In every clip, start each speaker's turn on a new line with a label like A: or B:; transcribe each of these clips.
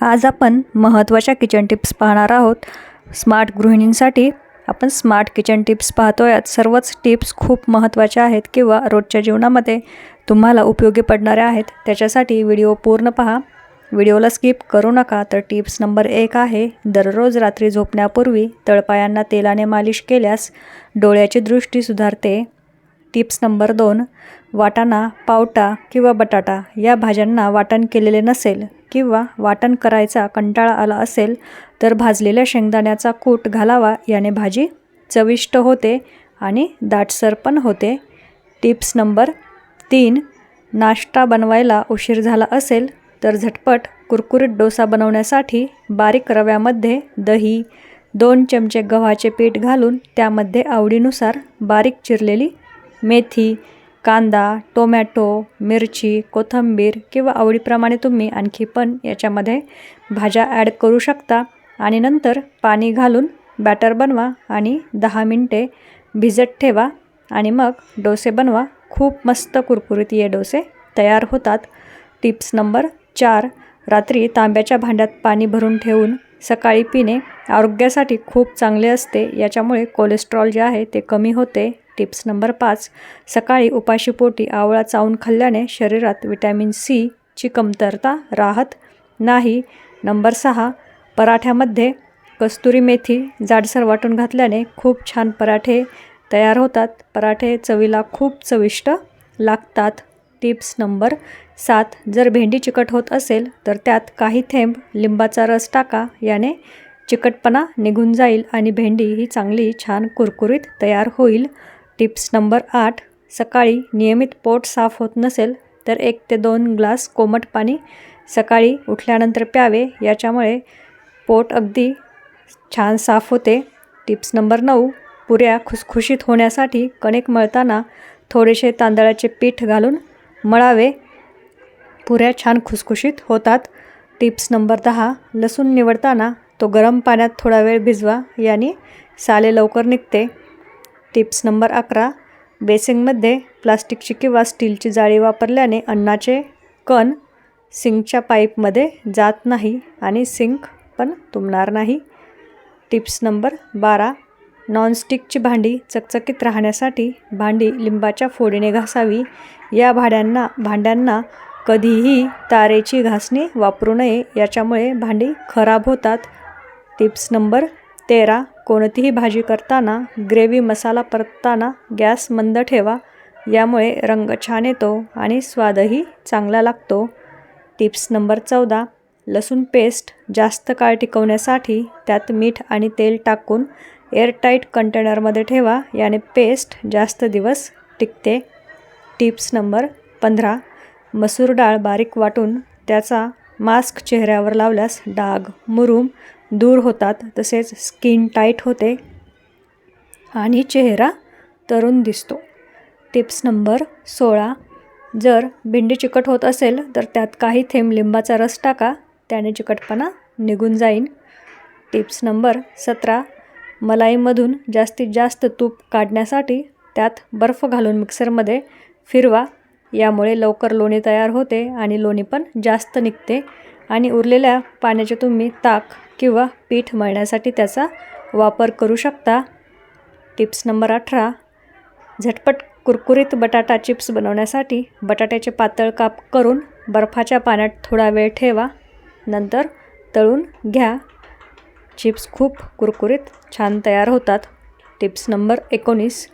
A: आज आपण महत्त्वाच्या किचन टिप्स पाहणार आहोत. स्मार्ट गृहिणींसाठी आपण स्मार्ट किचन टिप्स पाहतो यात सर्वच टिप्स खूप महत्त्वाच्या आहेत किंवा रोजच्या जीवनामध्ये तुम्हाला उपयोगी पडणाऱ्या आहेत. त्याच्यासाठी व्हिडिओ पूर्ण पहा. व्हिडिओला स्किप करू नका तर टिप्स नंबर एक आहे दररोज रात्री झोपण्यापूर्वी तळपायांना तेलाने मालिश केल्यास डोळ्याची दृष्टी सुधारते. टिप्स नंबर दोन वाटाणा पावटा किंवा बटाटा या भाज्यांना वाटण केलेले नसेल किंवा वाटण करायचा कंटाळा आला असेल तर भाजलेल्या शेंगदाण्याचा कूट घालावा. याने भाजी चविष्ट होते आणि दाटसर पण होते. टिप्स नंबर तीन नाश्ता बनवायला उशीर झाला असेल तर झटपट कुरकुरीत डोसा बनवण्यासाठी बारीक रव्यामध्ये दही दोन चमचे गव्हाचे पीठ घालून त्यामध्ये आवडीनुसार बारीक चिरलेली मेथी कांदा टोमॅटो मिरची कोथिंबीर किंवा आवडीप्रमाणे तुम्ही आणखी पण याच्यामध्ये भाज्या ॲड करू शकता. आणि नंतर पाणी घालून बॅटर बनवा आणि दहा मिनटे भिजत ठेवा. आणि मग डोसे बनवा. खूप मस्त कुरकुरीत ये डोसे तयार होतात. टिप्स नंबर चार. रात्री तांब्याच्या भांड्यात पाणी भरून ठेवून सकाळी पिणे आरोग्यासाठी खूप चांगले असते. याच्यामुळे कोलेस्ट्रॉल जे आहे ते कमी होते. टिप्स नंबर पाच. सकाळी उपाशीपोटी आवळा चावून खाल्ल्याने शरीरात विटॅमिन सीची कमतरता राहत नाही. नंबर सहा. पराठ्यामध्ये कस्तुरी मेथी जाडसर वाटून घातल्याने खूप छान पराठे तयार होतात. पराठे चवीला खूप चविष्ट लागतात. टिप्स नंबर सात. जर भेंडी चिकट होत असेल तर त्यात काही थेंब लिंबाचा रस टाका याने चिकटपणा निघून जाईल आणि भेंडी ही चांगली छान कुरकुरीत तयार होईल. टिप्स नंबर आठ सकाळी नियमित पोट साफ होत नसेल तर एक ते दोन ग्लास कोमट पाणी सकाळी उठल्यानंतर प्यावे. याच्यामुळे पोट अगदी छान साफ होते. टिप्स नंबर नऊ पुऱ्या खुसखुशीत होण्यासाठी कणिक मळताना थोडेसे तांदळाचे पीठ घालून मळावे. पुऱ्या छान खुसखुशीत होतात. टिप्स नंबर दहा लसूण निवडताना तो गरम पाण्यात थोडा वेळ भिजवा याने साले लवकर निघते. टिप्स नंबर अकरा. बेसिंगमध्ये प्लास्टिकची किंवा स्टीलची जाळी वापरल्याने अन्नाचे कण सिंकच्या पाईपमध्ये जात नाही आणि सिंक पण तुंबणार नाही. टिप्स नंबर बारा. नॉनस्टिकची भांडी चकचकीत राहण्यासाठी भांडी लिंबाच्या फोडीने घासावी. या भाड्यांना भांड्यांना कधीही तारेची घासणी वापरू नये याच्यामुळे भांडी खराब होतात. टिप्स नंबर तेरा. कोणतीही भाजी करताना ग्रेव्ही मसाला परतताना गॅस मंद ठेवा यामुळे रंग छान येतो आणि स्वादही चांगला लागतो. टिप्स नंबर चौदा लसूण पेस्ट जास्त काळ टिकवण्यासाठी त्यात मीठ आणि तेल टाकून एअरटाईट कंटेनरमध्ये ठेवा याने पेस्ट जास्त दिवस टिकते. टिप्स नंबर पंधरा मसूर डाळ बारीक वाटून त्याचा मास्क चेहऱ्यावर लावल्यास डाग मुरूम दूर होतात तसेच स्किन टाईट होते आणि चेहरा तरुण दिसतो. टिप्स नंबर सोळा. जर भेंडी चिकट होत असेल तर त्यात काही थेंब लिंबाचा रस टाका त्याने चिकटपणा निघून जाईन. टिप्स नंबर सतरा. मलाईमधून जास्तीत जास्त तूप काढण्यासाठी त्यात बर्फ घालून मिक्सरमध्ये फिरवा. यामुळे लवकर लोणी तयार होते आणि लोणी पण जास्त निघते. आणि उरलेल्या पाण्याचे तुम्ही ताक किंवा पीठ मळण्यासाठी त्याचा वापर करू शकता. टिप्स नंबर अठरा. झटपट कुरकुरीत बटाटा चिप्स बनवण्यासाठी बटाट्याचे पातळ काप करून बर्फाच्या पाण्यात थोडा वेळ ठेवा. नंतर तळून घ्या. चिप्स खूप कुरकुरीत छान तयार होतात. टिप्स नंबर एकोणीस.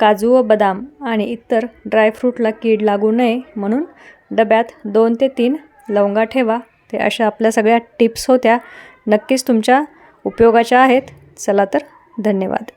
A: काजू व बदाम आणि इतर ड्रायफ्रूटला कीड लागू नये म्हणून डब्यात दोन ते तीन लवंगा ठेवा. ते अशा आपल्या सगळ्या टिप्स होत्या. नक्कीच तुमच्या उपयोगाच्या आहेत. चला तर धन्यवाद.